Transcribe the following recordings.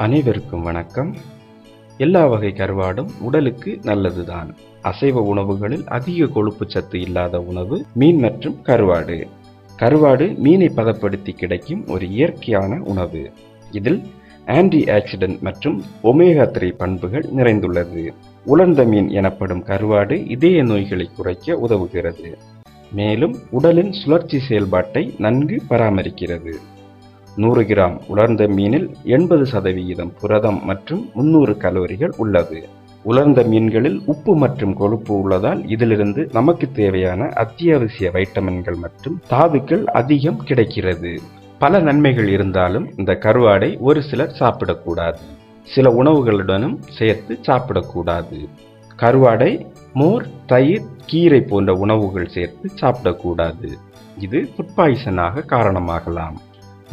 அனைவருக்கும் வணக்கம். எல்லா வகை கருவாடும் உடலுக்கு நல்லதுதான். அசைவ உணவுகளில் அதிக கொழுப்பு சத்து இல்லாத உணவு மீன் மற்றும் கருவாடு. கருவாடு மீனை பதப்படுத்தி கிடைக்கும் ஒரு இயற்கையான உணவு. இதில் ஆன்டி ஆக்சிடென்ட் மற்றும் ஒமேகா த்ரீ பண்புகள் நிறைந்துள்ளது. உலர்ந்த மீன் எனப்படும் கருவாடு இதய நோய்களை குறைக்க உதவுகிறது. மேலும் உடலின் சுழற்சி செயல்பாட்டை நன்கு பராமரிக்கிறது. நூறு கிராம் உலர்ந்த மீனில் எண்பது சதவிகிதம் புரதம் மற்றும் முன்னூறு கலோரிகள் உள்ளது. உலர்ந்த மீன்களில் உப்பு மற்றும் கொழுப்பு உள்ளதால் இதிலிருந்து நமக்கு தேவையான அத்தியாவசிய வைட்டமின்கள் மற்றும் தாதுக்கள் அதிகம் கிடைக்கிறது. பல நன்மைகள் இருந்தாலும் இந்த கருவாடை ஒரு சிலர் சாப்பிடக்கூடாது. சில உணவுகளுடனும் சேர்த்து சாப்பிடக்கூடாது. கருவாடை மோர் தயிர் கீரை போன்ற உணவுகள் சேர்த்து சாப்பிடக்கூடாது. இது ஃபுட் பாய்சனாக காரணமாகலாம்.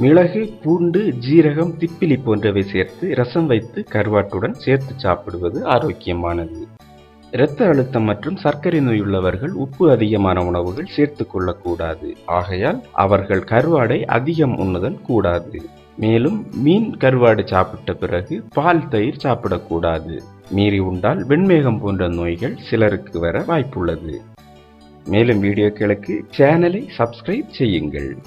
மிளகு பூண்டு ஜீரகம் திப்பிலி போன்றவை சேர்த்து ரசம் வைத்து கருவாட்டுடன் சேர்த்து சாப்பிடுவது ஆரோக்கியமானது. இரத்த அழுத்தம் மற்றும் சர்க்கரை நோய் உள்ளவர்கள் உப்பு அதிகமான உணவுகள் சேர்த்து கொள்ளக்கூடாது. ஆகையால் அவர்கள் கருவாடை அதிகம் உண்ணுதல் கூடாது. மேலும் மீன் கருவாடு சாப்பிட்ட பிறகு பால் தயிர் சாப்பிடக்கூடாது. மீறி உண்டால் வெண்மேகம் போன்ற நோய்கள் சிலருக்கு வர வாய்ப்புள்ளது. மேலும் வீடியோக்களுக்கு சேனலை சப்ஸ்கிரைப் செய்யுங்கள்.